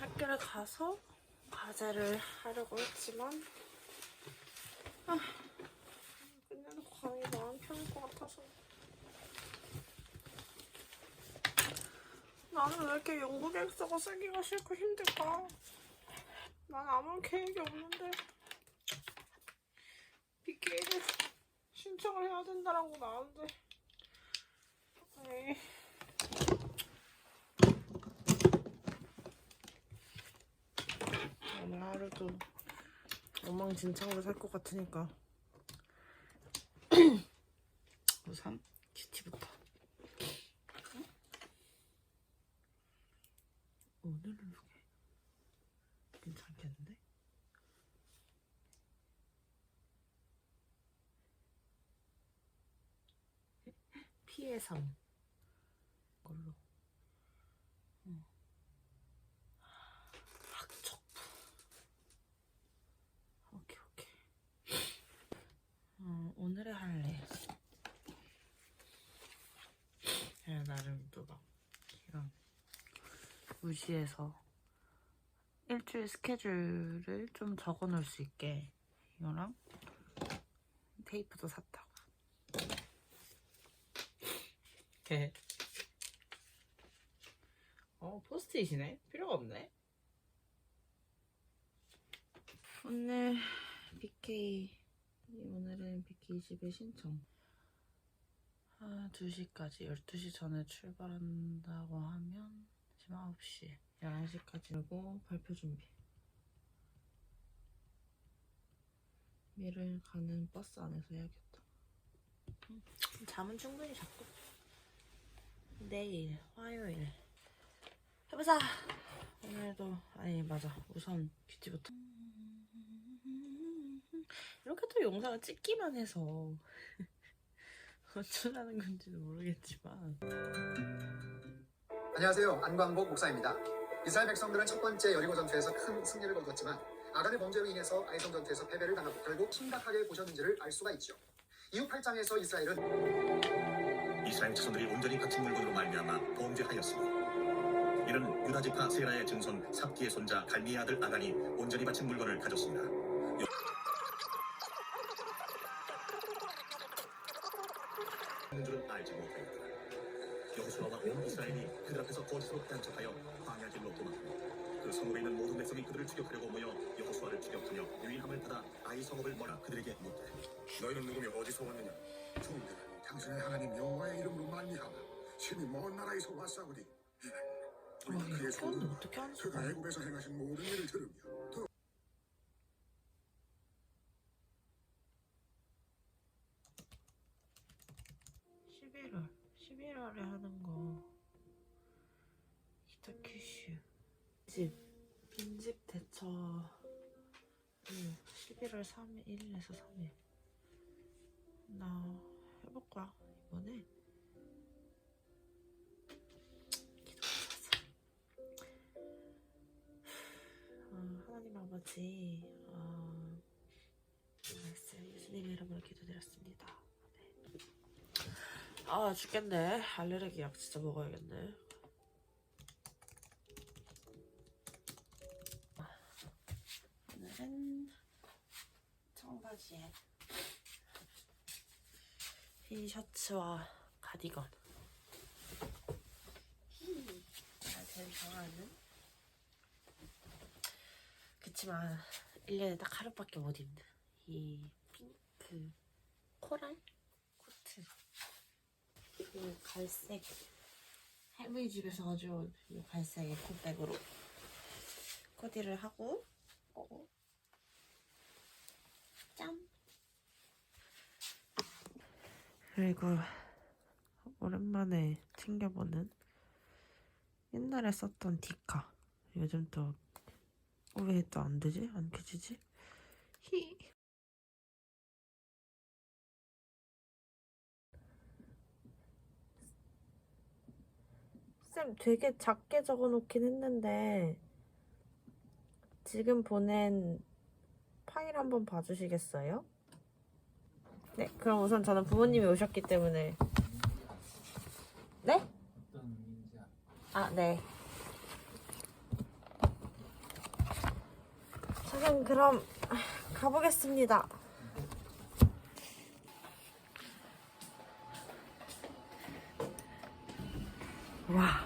학교를 가서 과제를 하려고 했지만 아, 가는 게 마음 편할 것 같아서 나는 왜 이렇게 연구 계획서가 쓰기가 싫고 힘들까? 난 아무 계획이 없는데 빅게임을 신청을 해야 된다라고 나왔는데 에이. 오늘 하루도 엉망진창으로 살 것 같으니까. 우선 큐티부터. 오늘은 괜찮겠는데? 피해 3 걸로 응. 학적부 오케이 오케이 어, 오늘의 할래 그냥 나름 또막 이런 무시해서 일주일 스케줄을 좀 적어 놓을 수 있게 이거랑 테이프도 샀다고. 이렇게 어 포스트잇이네? 필요가 없네. 오늘 BK 오늘은 BK 20일 신청 아 2시까지 12시 전에 출발한다고 하면 지금 9시 11시까지 하고 발표 준비. 미를 가는 버스 안에서 해야겠다. 음, 잠은 충분히 잤고. 내일 화요일. 해보자! 오늘도 아니 맞아. 우선 뷰티부터. 이렇게 또 영상을 찍기만 해서 어쩌라는 건지는 모르겠지만 안녕하세요. 안광복 목사입니다. 이스라엘 백성들은 첫 번째 여리고 전투에서 큰 승리를 거두었지만 아간의 범죄로 인해서 아이성 전투에서 패배를 당하고 결국 심각하게 보셨는지를 알 수가 있죠. 이후 8장에서 이스라엘은 이스라엘 자손들이 온전히 바친 물건으로 말미암아 범죄하였으니 이는 유다 지파 세라의 증손 삽기의 손자 갈미의 아들 아간이 온전히 바친 물건을 가졌습니다. 줄은 알지 못하였더라. 여호수아와 온 이스라엘이 그들 앞에서 거짓으로 단척하여 광야길로 도망하고 그 성읍에 있는 모든 백성이 그들을 추격하려고 모여 여호수아를 추격하며 유일함을 받아 아이 성읍을 뭐라 그들에게 묻되 너희는 누구며 어디서 왔느냐? 종들은 당신의 하나님 여호와의 이름으로 말미암아 신이 먼 나라에서 왔사오니 이는 우리가 와, 그의 하는 그가? 애굽에서 행하신 모든 일을 들으며 또 11월 11월에 하는 거. 히타큐슈 집 빈집 대처. 11월 3일 1일에서 3일. 나 해볼 거야 이번에. 아, 하나님 아버지 아, 말씀 예수님의 이름으로 기도드렸습니다. 네. 아 죽겠네. 알레르기 약 진짜 먹어야겠네. 오늘은 청바지에 흰 셔츠와 가디건. 제일 좋아하는? 그치만 1년에 딱 하루밖에 못 입는 이 핑크 코랄 갈색 할머니 집에서 가져온 이 갈색 에코백으로 코디를 하고 어. 짠 그리고 오랜만에 챙겨보는 옛날에 썼던 디카 요즘 또 왜 또 안 되지? 안 켜지지? 히 쌤 되게 작게 적어놓긴 했는데 지금 보낸 파일 한번 봐주시겠어요? 네, 그럼 우선 저는 부모님이 오셨기 때문에 네? 아, 네. 우선 그럼 가보겠습니다. 와.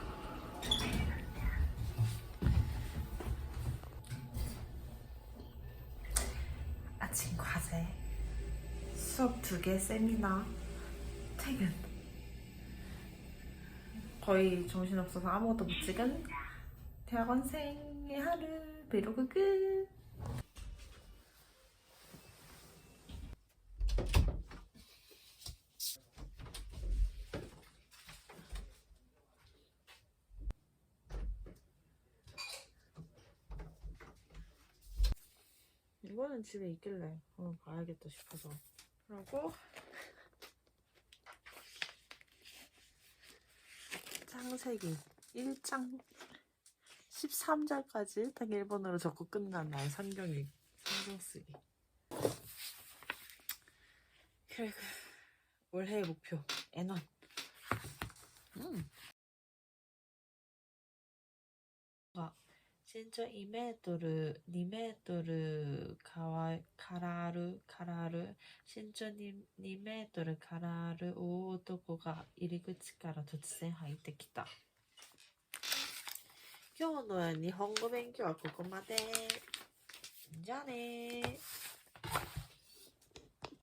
아침 과제, 수업 두 개, 세미나, 퇴근. 거의 정신없어서 아무것도 못 찍은 대학원생의 하루 브이로그 끝. 이거는 집에 있길래 어, 봐야겠다 싶어서. 그리고 창세기 1장 13절까지 딱 일본어로 적고 끝난 나의 성경이 성경 쓰기. 그리고 올해의 목표 N1 음. 身長 2m 2m かわからるからる身長 2, 2メートルからる大男が入り口から突然入ってきた。今日の日本語勉強はここまで。じゃあねー。